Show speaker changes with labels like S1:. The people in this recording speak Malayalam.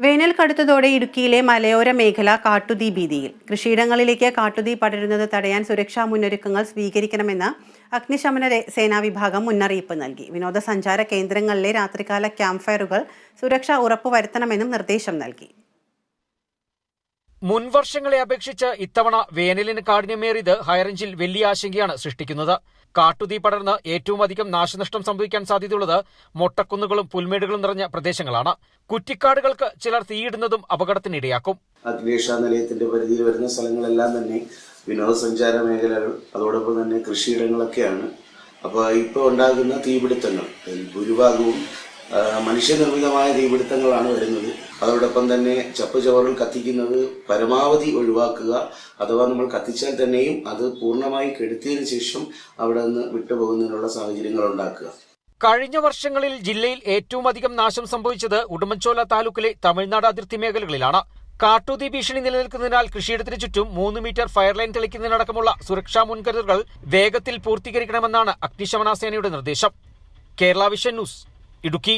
S1: വേനൽ കടുത്തതോടെ ഇടുക്കിയിലെ മലയോര മേഖല കാട്ടുതീ ഭീതിയിൽ കൃഷിയിടങ്ങളിലേക്ക് കാട്ടുതീ പടരുന്നത് തടയാൻ സുരക്ഷാ മുന്നൊരുക്കങ്ങൾ സ്വീകരിക്കണമെന്ന് അഗ്നിശമന സേനാ വിഭാഗം മുന്നറിയിപ്പ് നൽകി. വിനോദസഞ്ചാര കേന്ദ്രങ്ങളിലെ രാത്രികാല ക്യാമ്പ് ഫയറുകൾ സുരക്ഷ ഉറപ്പുവരുത്തണമെന്നും നിർദ്ദേശം നൽകി.
S2: മുൻവർഷങ്ങളെ അപേക്ഷിച്ച് ഇത്തവണ വേനലിന് കാഠിന്യമേറിയത് ഹൈറേഞ്ചിൽ വലിയ ആശങ്കയാണ് സൃഷ്ടിക്കുന്നത്. കാട്ടുതീ പടർന്ന് ഏറ്റവും അധികം നാശനഷ്ടം സംഭവിക്കാൻ സാധ്യതയുള്ളത് മൊട്ടക്കുന്നുകളും പുൽമേടുകളും നിറഞ്ഞ പ്രദേശങ്ങളാണ്. കുറ്റിക്കാടുകൾക്ക് ചിലർ തീയിടുന്നതും അപകടത്തിനിടയാക്കും.
S3: അഗ്നിരക്ഷാ നിലയത്തിന്റെ പരിധിയിൽ വരുന്ന സ്ഥലങ്ങളെല്ലാം തന്നെ വിനോദസഞ്ചാര മേഖലകൾ അതോടൊപ്പം തന്നെ കൃഷിയിടങ്ങളൊക്കെയാണ്. അപ്പോൾ ഇപ്പോൾ ഉണ്ടാകുന്ന തീപിടുത്തങ്ങൾ ഭൂരിഭാഗവും മനുഷ്യനിർമ്മിതമായ തീപിടുത്തങ്ങളാണ് വരുന്നത്. അതോടൊപ്പം തന്നെ ചപ്പ് ചവറുകൾ കത്തിക്കുന്നത് പരമാവധി ഒഴിവാക്കുക അഥവാ നമ്മൾ കത്തിച്ചാൽ തന്നെയും അത് പൂർണമായി കെടുത്തിയതിനു ശേഷം അവിടെ നിന്ന് വിട്ടുപോകുന്നതിനുള്ള സാഹചര്യങ്ങൾ ഉണ്ടാക്കുക.
S2: കഴിഞ്ഞ വർഷങ്ങളിൽ ജില്ലയിൽ ഏറ്റവും അധികം നാശം സംഭവിച്ചത് ഉടുമ്പൻചോല താലൂക്കിലെ തമിഴ്നാട് അതിർത്തി മേഖലകളിലാണ്. കാട്ടുതീ ഭീഷണി നിലനിൽക്കുന്നതിനാൽ കൃഷിയിടത്തിന് ചുറ്റും മൂന്ന് മീറ്റർ ഫയർലൈൻ തെളിക്കുന്നതിനടക്കമുള്ള സുരക്ഷാ മുൻകരുതലുകൾ വേഗത്തിൽ പൂർത്തീകരിക്കണമെന്നാണ് അഗ്നിശമന സേനയുടെ നിർദ്ദേശം. Kerala vision news. ഇടുക്കി